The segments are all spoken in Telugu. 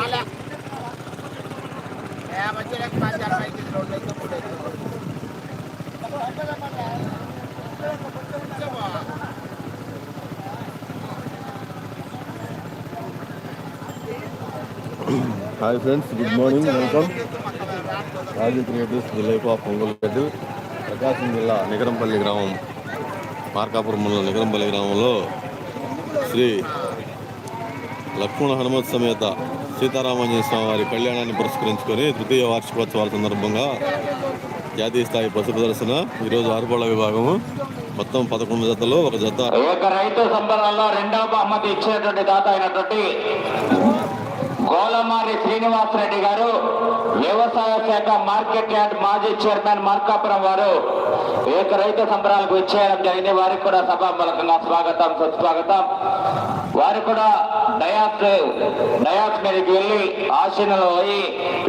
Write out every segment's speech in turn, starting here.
Hi friends good morning welcome Raju creatives the life of గడ్డు ప్రకాశం జిల్లా నిగరంపల్లి గ్రామం మార్కాపురం నిగరంపల్లి గ్రామంలో శ్రీ లక్ష్మణ హనుమత్ సమేత సీతారామంజన స్వామి వారి కళ్యాణాన్ని పురస్కరించుకొని తృతీయ వార్షికోత్సవాల సందర్భంగా జాతీయ స్థాయి పశు ప్రదర్శన ఈరోజు ఆరుబోళ విభాగము. మొత్తం పదకొండు జతలు ఒక జత. ఒక రైతు సంబరాల్లో రెండవ బహుమతి ఇచ్చినటువంటి దాత అయినటువంటి గోలమారి శ్రీనివాసరెడ్డి గారు వ్యవసాయ శాఖ మార్కెట్ యార్డ్ మాజీ చైర్మన్ మార్కాపురం వారు ఈ యొక్క రైతు సంబరాలకు ఇచ్చేయడం జరిగింది. వారికి కూడా సభామూలకంగా స్వాగతం సుస్వాగతం. వారు కూడా డయాత్ డయాత్ మీదకి వెళ్ళి ఆశీనులు అయి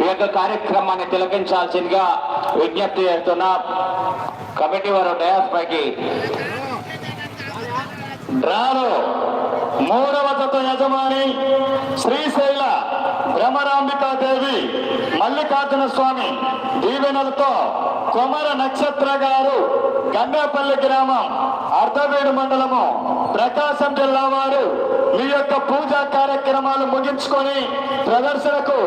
ఈ యొక్క కార్యక్రమాన్ని తిలకించాల్సిందిగా విజ్ఞప్తి చేస్తున్నాం. కమిటీ వారు డయాస్ పైకి. డ్రాలో మూడవ జత యజమాని శ్రీశైల భ్రమరాంబికాదేవి మల్లికార్జున స్వామి దీవెనలతో కొమర నక్షత్ర గారు గంగాపల్లి గ్రామం అర్ధవీడు మండలము ప్రకాశం జిల్లా వారు మీ యొక్క పూజా కార్యక్రమాలు ముగించుకొని ప్రదర్శనకు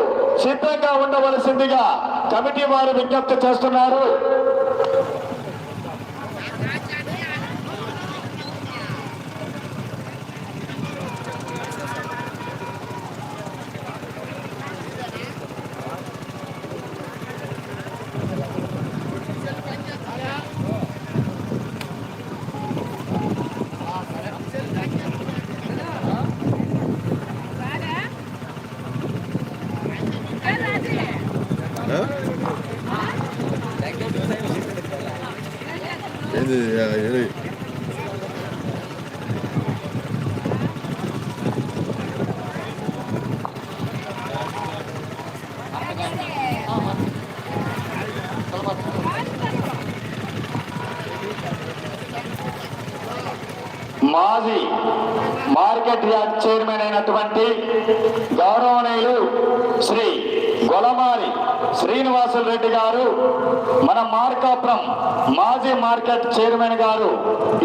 సిద్ధంగా ఉండవలసిందిగా కమిటీ వారు విజ్ఞప్తి చేస్తున్నారు ఏంది ఆ, ఏది? మాజీ మార్కెట్ చైర్మన్ అయినటువంటి గౌరవనీయులు శ్రీ గొలమారి శ్రీనివాసులు రెడ్డి గారు మన మార్కాపురం మాజీ మార్కెట్ చైర్మన్ గారు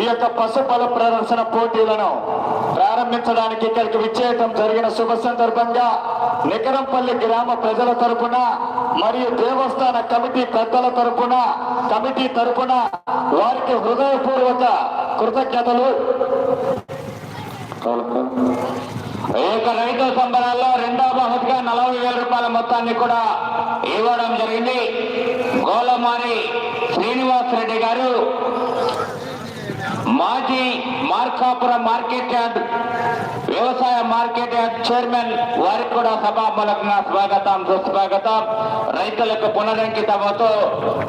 ఈ యొక్క పశుపల ప్రదర్శన పోటీలను ప్రారంభించడానికి ఇక్కడికి విచ్చేయటం జరిగిన శుభ సందర్భంగా నికరంపల్లి గ్రామ ప్రజల తరపున మరియు దేవస్థాన కమిటీ పెద్దల తరపున కమిటీ తరపున వారికి హృదయపూర్వక కృతజ్ఞతలు. ఏక రైతు సంబరాల్లో రెండో బహుతిగా నలభై వేల రూపాయల మొత్తాన్ని కూడా ఇవ్వడం జరిగింది. గోలమారి శ్రీనివాస్ రెడ్డి గారు మాజీ మార్కాపురం మార్కెట్ యార్డ్ వ్యవసాయ మార్కెట్ యార్డ్ చైర్మన్ వారికి కూడా సభామూలకంగా స్వాగతం సుస్వాగతం. రైతులకు పునరంకితమతో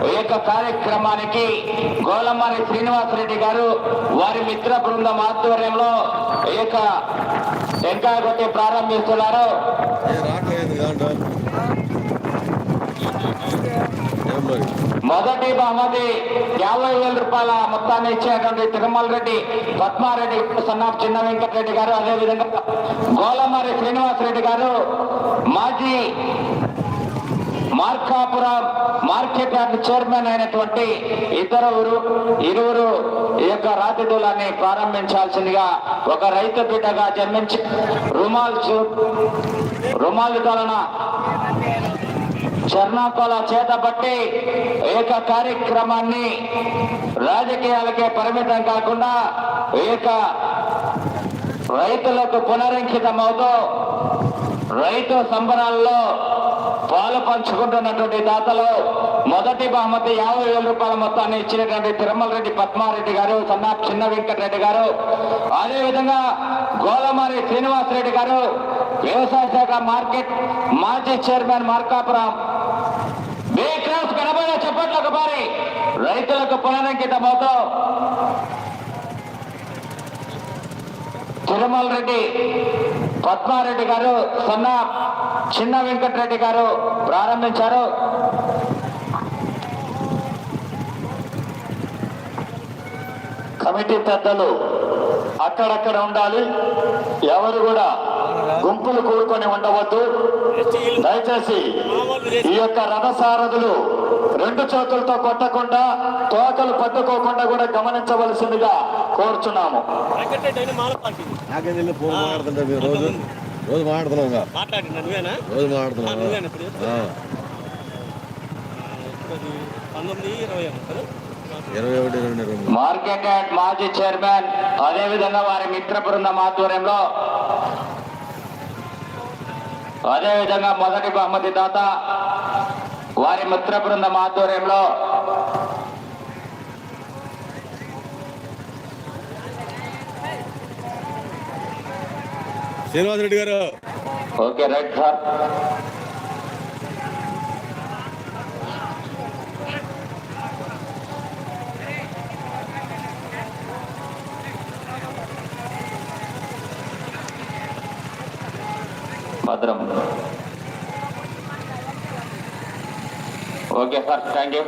ఈ యొక్క కార్యక్రమానికి గోలమారి శ్రీనివాస్ రెడ్డి గారు వారి మిత్ర బృందం ఆధ్వర్యంలో ఈ యొక్క టెంకాయ కొట్టి ప్రారంభిస్తున్నారు. మొదటి బహుమతి యాభై వేల రూపాయల మొత్తాన్ని ఇచ్చేటువంటి తిరుమల రెడ్డి పద్మారెడ్డి సన్నాఫ్ చిన్న వెంకటరెడ్డి గారు అదేవిధంగా గోలమారి శ్రీనివాస్ రెడ్డి గారు మాజీ మార్కాపురం మార్కెట్ యార్డ్ చైర్మన్ అయినటువంటి ఇద్దరు ఇరువురు ఈ యొక్క రాతిదూలాన్ని ప్రారంభించాల్సిందిగా ఒక రైతు బిడ్డగా జన్మించి రుమాల్ చూ- రుమాల్ దళన చర్ణాకోల చేతబట్టి ఏక కార్యక్రమాన్ని రాజకీయాలకే పరిమితం కాకుండా ఏక రైతులకు పునరంకితమవుతూ రైతు సంబరాల్లో పాలు పంచుకుంటున్నటువంటి దాతలు మొదటి బహుమతి యాభై వేల రూపాయల మొత్తాన్ని ఇచ్చినటువంటి తిరుమల రెడ్డి పద్మారెడ్డి గారు సన్నా చిన్న వెంకటరెడ్డి గారు. అదేవిధంగా గోలమారి శ్రీనివాస్ రెడ్డి గారు వ్యవసాయ శాఖ మార్కెట్ మాజీ చైర్మన్ మార్కాపురం. బేక్రాఫ్ కనబడే చెప్పట్లకు పారి రైతులకు పునరంకితమవుతూ తిరుమల రెడ్డి పద్మారెడ్డి గారు సన్నా చిన్న వెంకటరెడ్డి గారు ప్రారంభించారు. కమిటీ పెద్దలు అక్కడక్కడ ఉండాలి. ఎవరు కూడా గుంపులు కూడుకొని ఉండవద్దు. దయచేసి ఈ యొక్క రథసారథులు రెండు చేతులతో కొట్టకుండా తోకలు పట్టుకోకుండా కూడా గమనించవలసిందిగా కోరుచున్నాము. రోజు ఇంకా. మాట్లాడినా నువ్వేనా? రోజు మాట్లాడుతున్నావు నువ్వేనా ఇప్పుడు? ఆ, ఇప్పుడు అది పంతొమ్మిది ఇరవై రెండు. మార్కెట్ యార్డ్ మాజీ చైర్మన్ అదేవిధంగా వారి మిత్ర బృందం ఆధ్వర్యంలో అదేవిధంగా మొదటి బహుమతి దాత వారి మిత్ర బృందం ఆధ్వర్యంలో శ్రీనివాస్ రెడ్డి గారు. Okay right sir. భద్రం. Okay sir thank you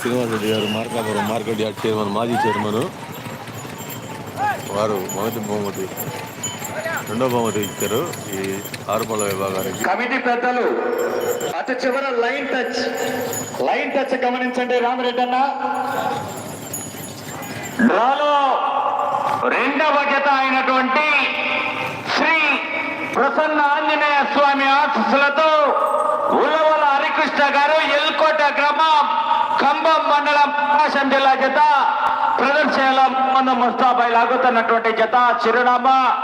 Srinivas Reddy గారు మార్కాపురం మార్కెట్ యార్డ్ చైర్మన్ మాజీ చైర్మన్. వారు మొదటి బహుమతి రెండో బహుమతి ఇచ్చారు ఈ ఆరుపల్ల విభాగానికి. కమిటీ పెద్దలు అటు చివర లైన్ టచ్. లైన్ టచ్ గమనించండి రామరెడ్డి అన్న. డ్రాలో రెండవ జత అయినటువంటి శ్రీ ప్రసన్న ఆంజనేయ స్వామి ఆశస్సులతో ఉలవల హరికృష్ణ గారు ఎల్కోట గ్రామం ఖమ్మం మండలం ప్రకాశం జిల్లా జత. ప్రదర్శనలో మొహమ్మద్ ముస్తాబై లాగుతున్నటువంటి జత చిరునామా.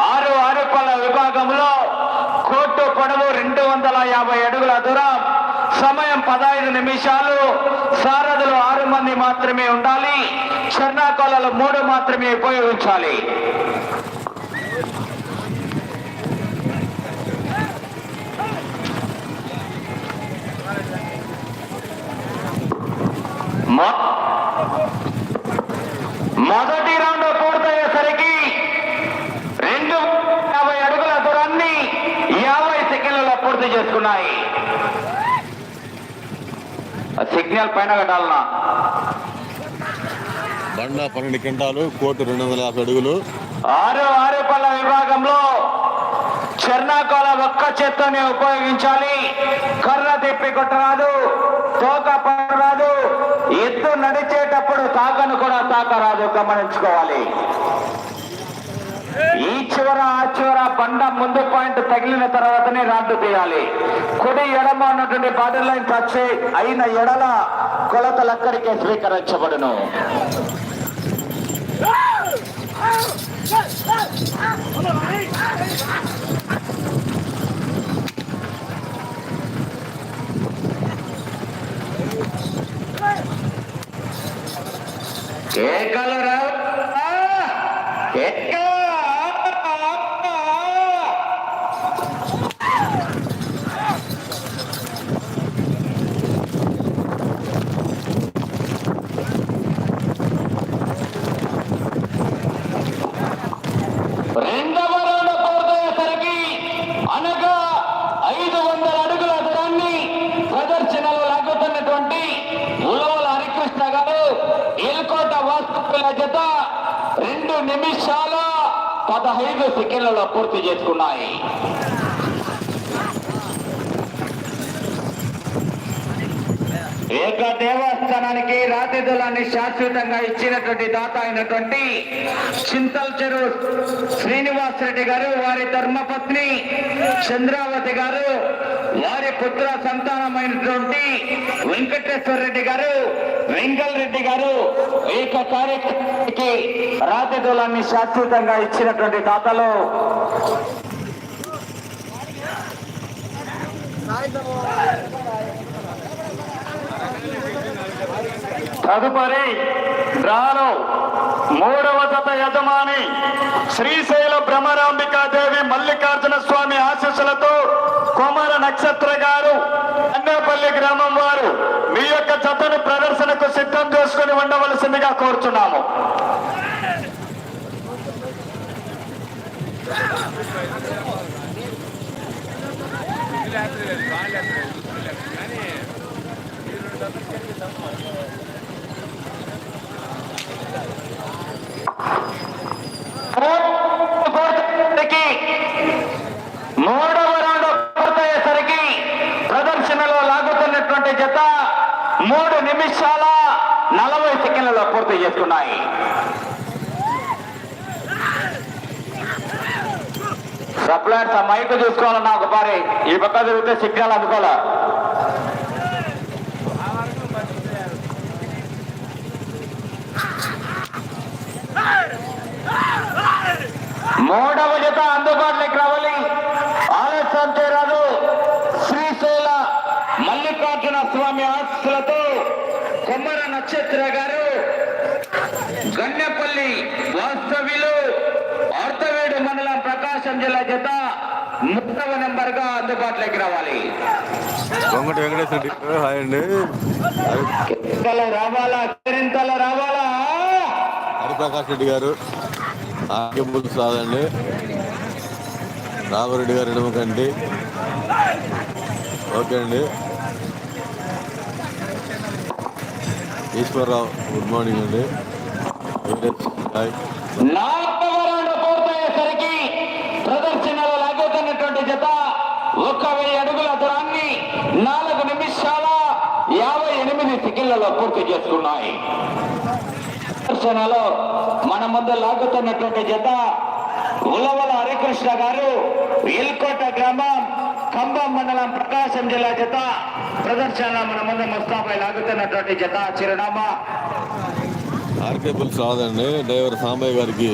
ఆరు ఆరు పళ్ళ విభాగంలో కోర్టు పొడవు రెండు వందల యాభై అడుగుల దూరం. సమయం పదహైదు నిమిషాలు. సారథులు ఆరు మంది మాత్రమే ఉండాలి. చెర్నాకోలలో మూడు మాత్రమే ఉపయోగించాలి మొ- మొదటి రౌండ్ పూర్తయ్యేసరికి రెండు యాభై అడుగుల దూరాన్ని యాభై సెకండ్లలో పూర్తి చేసుకున్నాయి. సిగ్నల్ పైన కట్టాలన్నా. బండ పన్నెండు క్వింటాలు కోటు రెండు వందల యాభై అడుగులు. ఆరు ఆరు పళ్ళ విభాగంలో చెర్నాకోల ఒక్క చేత్తోనే ఉపయోగించాలి. కర్ర తిప్పి కొట్టరాదు తోక పడరాదు ఎత్తు నడిచేటప్పుడు తాకను కూడా తాకరాదు గమనించుకోవాలి. ఈ చివర ఆ చివర బండ ముందు పాయింట్ తగిలిన తర్వాతనే రాడ్డు తీయాలి. కుడి ఎడమ ఉన్నటువంటి బాడీ లైన్ టచ్ అయిన ఎడల కొలతలు అక్కడికే స్వీకరించబడును. కేకలరా కేక రెండు నిమిషాల పదహైదు సెకండ్లలో పూర్తి చేసుకున్నాయి. ఏక దేవస్థానానికి రాతిథులాన్ని శాశ్వతంగా ఇచ్చినటువంటి దాత అయినటువంటి చింతల్ చెరువు శ్రీనివాస్ రెడ్డి గారు వారి ధర్మపత్ని చంద్రావతి గారు వారి పుత్ర సంతానమైనటువంటి వెంకటేశ్వర రెడ్డి గారు వెంకల్ రెడ్డి గారు ఏక కార్యక్రమానికి రాతిథులాన్ని శాశ్వతంగా ఇచ్చినటువంటి దాతలు. తదుపరి డ్రాలో మూడవ జత యజమాని శ్రీశైల భ్రమరాంబికాదేవి మల్లికార్జున స్వామి ఆశీస్సులతో కుమార నక్షత్ర గారు అన్నపల్లి గ్రామం వారు మీ యొక్క జతను ప్రదర్శనకు సిద్ధం చేసుకుని ఉండవలసిందిగా కోరుచున్నాము. పూర్తయ్యేసరికి మూడవ రౌండ్ పూర్తయ్యేసరికి ప్రదర్శనలో లాగుతున్నటువంటి జత మూడు నిమిషాల నలభై సెకండ్లలో పూర్తి చేసుకున్నాయి. సప్లైన్స్ ఆ మైక్ చూసుకోవాలన్నా ఒకసారి ఈ పక్క తిరిగితే సిగ్నల్ అందుకోవాలా? మూడవ జత అందుబాటులోకి రావాలి. ఆలస్యం చేయరాదు శ్రీశైల మల్లికార్జున స్వామి ఆశలతో కొమ్మర నక్షత్ర గారు గన్నెపల్లి వాస్తవ్యులు అర్ధవేడు మండలం ప్రకాశం జిల్లా జత ముప్పవ నెంబర్గా అందుబాటులోకి రావాలి. కొంగటి వెంకటేశ్వర హాయ్ అండి. రావాలా? రావాలా? హరిప్రకాష్ రెడ్డి గారు. ఆర్కెంపుల్ సాదండి రాఘవరెడ్డి గారు ఎడమకండి. ఓకే అండి. ఈశ్వరరావు గుడ్ మార్నింగ్ అండి. వెంకటేష్ హాయ్ పూర్తయ్యేసరికి ప్రదర్శనలో లాగుతున్నటువంటి జత ఒక్క వెయ్యి అడుగుల దూరాన్ని నాలుగు నిమిషాల యాభై ఎనిమిది సెకండ్లలో పూర్తి చేసుకున్నాయి. ప్రదర్శనలో మన ముందు లాగుతున్నటువంటి జత ఉలవల హరికృష్ణ గారు ఇల్కోట గ్రామం ఖమ్మం మండలం ప్రకాశం జిల్లా జత. ప్రదర్శన మన ముందు ముస్తాపై లాగుతున్నటువంటి జత చిరునామా. ఆర్కేబుల్ రాదండి. డ్రైవర్ సాంబయ్య గారికి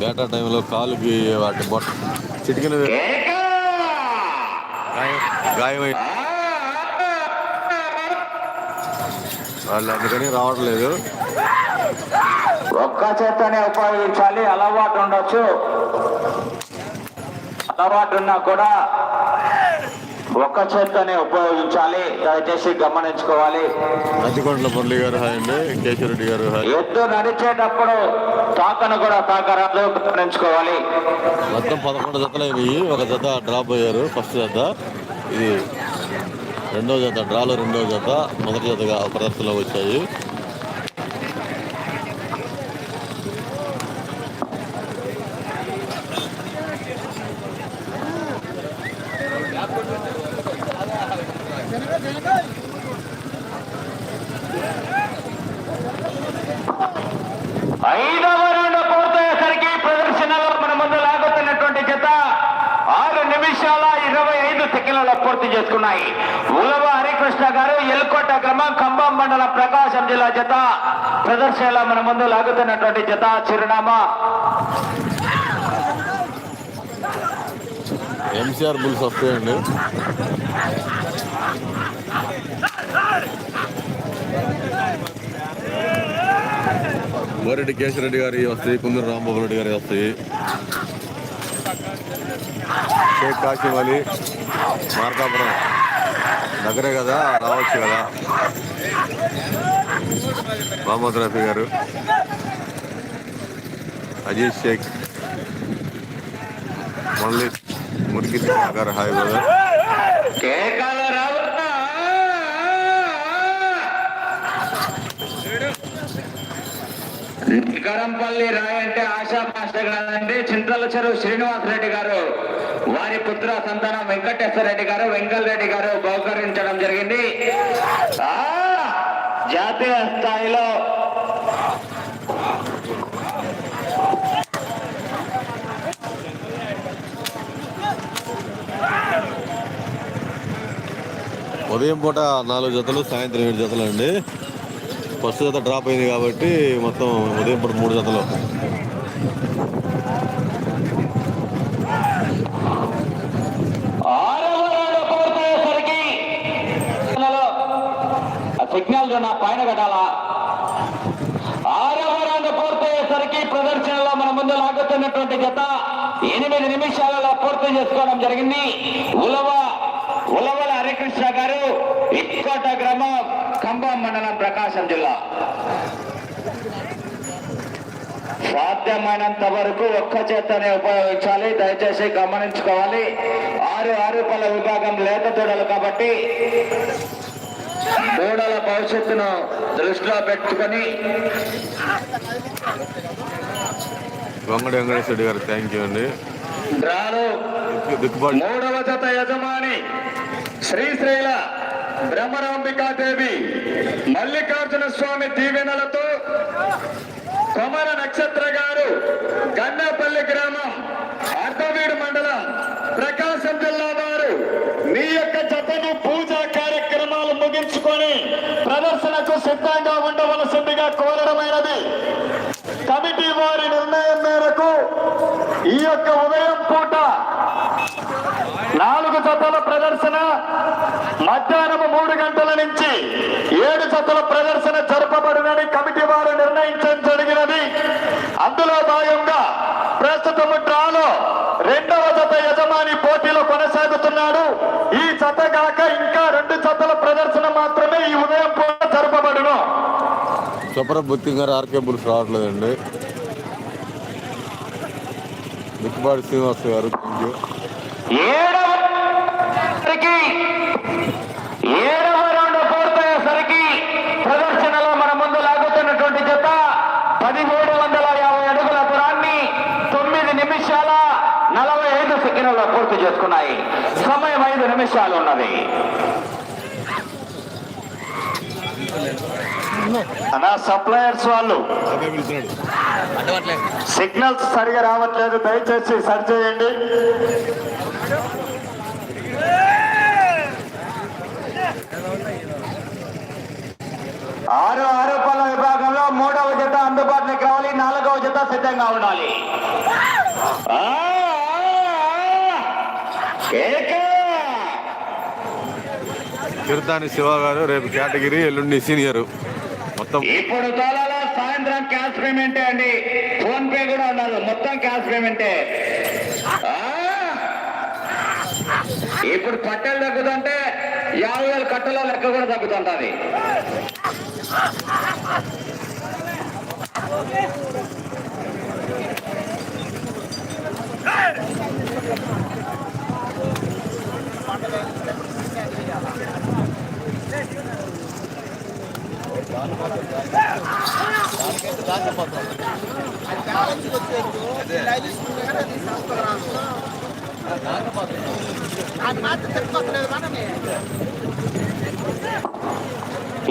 డేటా టైంలో కాలుకి వాటి బొట్ట చిటికిన గాయమై వాళ్ళు అందుకని రావట్లేదు. ఒక్క చేత్తనే ఉపయోగించాలి అలవాటు ఉండొచ్చు. అలవాటు ఉన్నా కూడా ఒక్క చేత్తనే ఉపయోగించాలి. దయచేసి గమనించుకోవాలి. మురళి గారు హాయ్ అండి కేశవరెడ్డి గారు ఎద్దు నడిచేటప్పుడు తాకను కూడా తాకరాదు గమనించుకోవాలి. మొత్తం పదకొండు జతలు అయినాయి. ఒక జత డ్రాప్ అయ్యారు ఫస్ట్ జత. ఇది రెండో జత డ్రాలో రెండో జత మొదటి జతగా ప్రదర్శనలో వచ్చాయి ఐదవ రౌండ్ పూర్తయ్యేసరికి ప్రదర్శనలో మన ముందు లాగుతున్నటువంటి జత ఆరు నిమిషాల ఇరవై ఐదు సెకండ్లలో పూర్తి చేసుకున్నాయి ఉలవ హరికృష్ణ గారు ఎల్కోట గ్రామం ఖమ్మం మండలం ప్రకాశం జిల్లా జత ప్రదర్శనలో మన ముందు లాగుతున్నటువంటి జత చిరునామా. ఎంసీఆర్ బుల్స్ వస్తాయండి. మోరెడ్డి కేశవరెడ్డి గారి వస్తాయి కుందూరు రాంబాబు రెడ్డి గారి వస్తాయి. షేక్ కాసిం అలీ మార్కాపురం. దగ్గరే కదా రావచ్చు కదా. మహమ్మద్ రఫీ గారు. అజీజ్ షేక్. మళ్ళీ మురికి గారు. Hi brother. కేకాల రాయ్ అంటే ఆశా మాస్టర్ కాదండి చింతల చెరువు శ్రీనివాసరెడ్డి గారు. వారి పుత్ర సంతానం వెంకటేశ్వర రెడ్డి గారు వెంకల్ రెడ్డి గారు బహుకరించడం జరిగింది. ఆ, జాతీయ స్థాయిలో ఉదయం పూట నాలుగు జతలు సాయంత్రం ఏడు జతలు అండి ఫస్ట్ జత డ్రాప్ అయింది కాబట్టి మొత్తం ఉదయం పూట మూడు జతలు ఆరవ రౌండ్ పూర్తయ్యేసరికి ఆ సిగ్నల్ నా పైన కట్టాలా ఆరవ రౌండ్ పూర్తయ్యేసరికి ప్రదర్శనలో మన ముందు లాగుతున్నటువంటి జత ఎనిమిది నిమిషాలలో పూర్తి చేసుకోవడం జరిగింది. ఉలవ ఉలవల హరికృష్ణ గారు ఇక్కోట గ్రామం ఖమ్మం మండలం ప్రకాశం జిల్లా. సాధ్యమైనంత వరకు ఒక్క చేతనే ఉపయోగించాలి. దయచేసి గమనించుకోవాలి. ఆరు ఆరు పళ్ళ విభాగం లేత దూడలు కాబట్టి దూడల భవిష్యత్తును దృష్టిలో పెట్టుకొని వంగడి వెంకటేశ్వర గారు థ్యాంక్ యూ అండి. మూడవ జత యజమాని శ్రీశ్రీల బ్రహ్మరాంబికాదేవి మల్లికార్జున స్వామి దీవెనలతో కొమర నక్షత్ర గారు గన్నపల్లి గ్రామం అర్ధవీడు మండలం ప్రకాశం జిల్లా వారు మీ యొక్క జతను పూజా కార్యక్రమాలు ముగించుకొని ప్రదర్శనకు సిద్ధంగా ఉండవలసిందిగా కోరడమైనది. కమిటీ వారి నిర్ణయం మేరకు ఈ యొక్క ఉదయం పూట నాలుగు జతల ప్రదర్శన మధ్యాహ్నం మూడు గంటల నుంచి ఏడు జతల ప్రదర్శన జరపబడునని కమిటీ వారు నిర్ణయించడం జరిగినది అందులో భాగంగా ప్రస్తుతం డ్రాలో రెండవ జత యజమాని పోటీలో కొనసాగుతున్నాడు ఈ జత కాక ఇంకా రెండు జతల ప్రదర్శన మాత్రమే ఈ ఉదయం పూట జరపబడును. చొప్పర బుత్తి గారు ఆర్కే బుల్స్ రావట్లేదండి. దిక్కుబాటి శ్రీనివాస్ గారు ఏడవ రౌండ్ పూర్తయ్యేసరికి ప్రదర్శనలో మన ముందు లాగుతున్నటువంటి జత పదిహేడు వందల యాభై అడుగుల దూరాన్ని తొమ్మిది నిమిషాల నలభై ఐదు సెకండ్లలో పూర్తి చేసుకున్నాయి. సమయం ఐదు నిమిషాలు ఉన్నది. నా సప్లయర్స్ వాళ్ళు. సిగ్నల్స్ సరిగా రావట్లేదు. దయచేసి సరి చేయండి. ఆరు ఆరు పళ్ళ విభాగంలో మూడవ జత అందుబాటులోకి రావాలి. నాలుగవ జత సిద్ధంగా ఉండాలి. కేక! చిరుతాని శివ గారు రేపు కేటగిరీ ఎల్లుండి సీనియర్. మొత్తం ఇప్పుడు తోలాలో సాయంత్రం క్యాష్ పేమెంటే అండి. ఫోన్ పే కూడా ఉండదు మొత్తం క్యాష్ పేమెంటే! ఇప్పుడు కట్టెలు తగ్గుతుంటే యాభై వేల కట్టెల లెక్క కూడా తగ్గుతుంటది.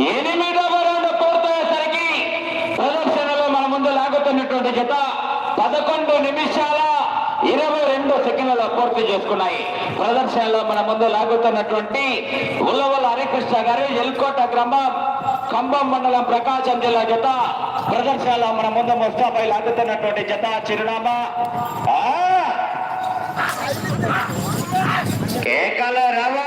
ఎనిమిదవ రౌండ్ పూర్తయ్యేసరికి ప్రదర్శనలో మన ముందు లాగుతున్నటువంటి జత పదకొండు నిమిషాల ఇరవై రెండు సెకండ్లలో పూర్తి చేసుకున్నాయి. ప్రదర్శనలో మన ముందు లాగుతున్నటువంటి ఉల్లవల హరికృష్ణ గారు ఎల్కోట గ్రామం కంబం మండలం ప్రకాశం జిల్లా జత. ప్రదర్శనలో మన ముందు ముస్తాపై లాగుతున్నటువంటి జత చిరునామా. కేకల కేకలు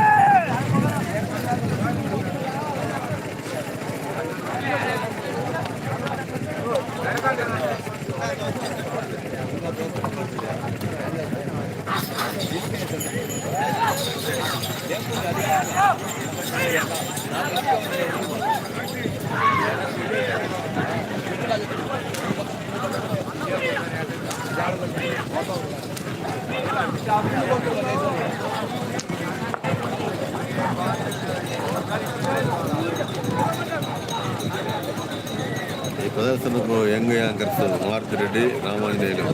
ఈ ప్రదర్శనకు యంగ్ యాంకర్స్ మారుతి రెడ్డి రామాంజనేయులు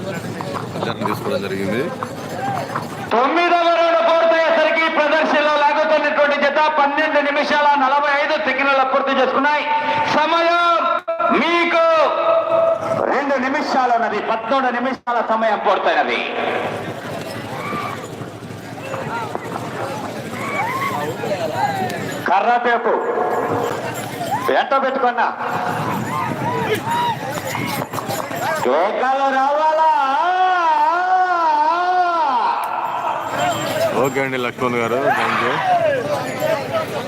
ప్రచారం తీసుకోవడం జరిగింది తొమ్మిదవ రౌండ్ పూర్తయ్యేసరికి ప్రదర్శనలో లాగుతున్నటువంటి జత పన్నెండు నిమిషాల నలభై ఐదు పూర్తి చేసుకున్నాయి. సమయం మీకు రెండు నిమిషాలు ఉన్నది పద్మూడు నిమిషాల సమయం పూర్తయినది. కర్రాపేపు ఎంట పెట్టుకున్నా. కేకలు రావాలా? ఓకే అండి లక్ష్మణ్ గారు థ్యాంక్ యూ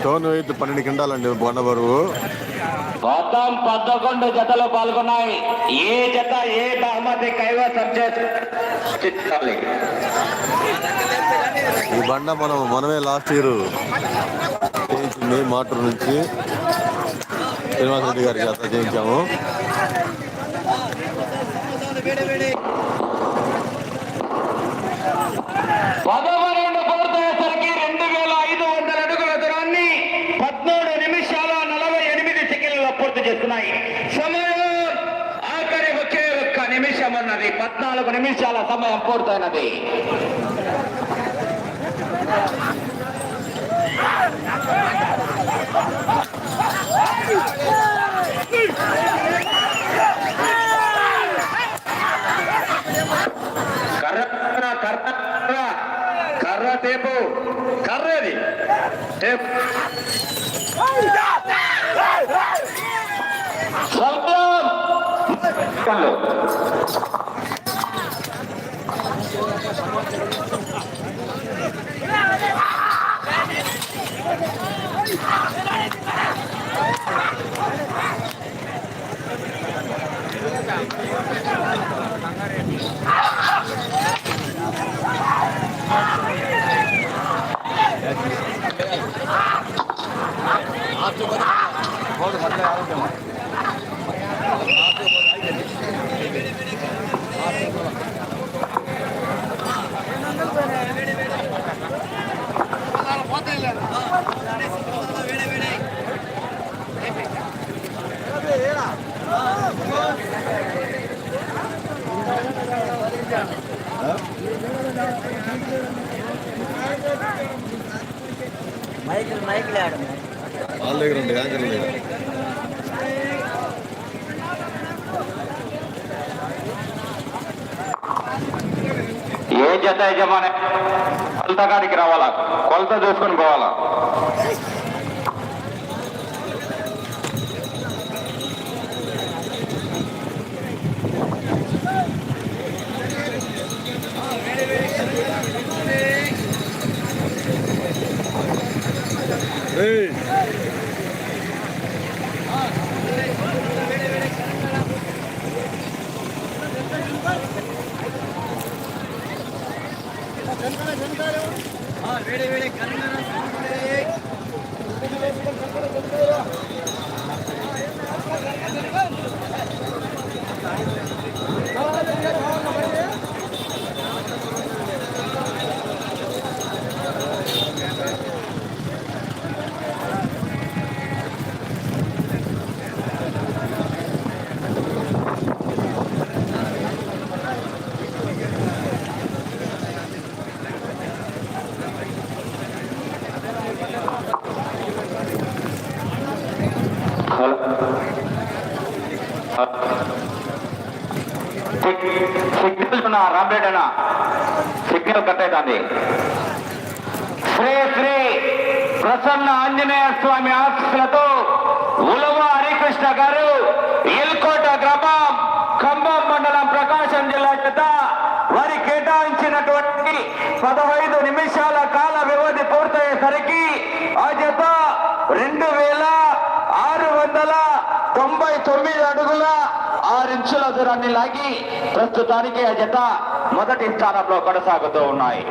టోన్ వెయిట్ పన్నెండు కింటాలండి బొండ బరువు. మొత్తం పదకొండు జతలు పాల్గొన్నాయి. ఏ జత ఏ బహుమతి కైవసం చేసుకోవాలి ఈ బండ మనం మనమే లాస్ట్ ఇయర్. చేయించింది మాటూరు నుంచి శ్రీనివాస రెడ్డి గారి చేత చేయించాము పదవరెండు పూర్తయ్యేసరికి రెండు వేల ఐదు వందల అడుగుల దూరాన్ని పద్మూడు నిమిషాల నలభై ఎనిమిది సెకండ్లలో పూర్తి చేస్తున్నాయి. సమయం ఆఖరి ఒకే ఒక్క నిమిషం ఉన్నది పద్నాలుగు నిమిషాల సమయం పూర్తయినది. కర్ర కర్ర కర్ర టేపు. కర్రది టేపు. করল आप जो बता వాళ్ళ దగ్గర ఉంది యాంకర్ దగ్గర ఏ జత యజమాని కొలత కొలతగాడికి రావాలా కొలత చూసుకొని పోవాలా Hey! ಬೇಡ ఏయ్! సిగ్నల్ రాంబేటనా సిగ్నల్ కట్ అవుతుంది. శ్రీ శ్రీ ప్రసన్న ఆంజనేయ స్వామి ఆశీస్సులతో ఉలవ హరికృష్ణ గారు ఎల్కోట గ్రామం ఖమ్మం మండలం ప్రకాశం జిల్లా చేత వారి కేటాయించినటువంటి పదహైదు నిమిషాల కాల వ్యవధి పూర్తయ్యేసరికి ఆ చేత రెండు వేల వందల తొంభై తొమ్మిది అడుగుల ఆరు ఇంచుల దూరాన్ని లాగి ప్రస్తుతానికి ఆ జత మొదటి స్థానంలో కొనసాగుతూ ఉన్నాయి.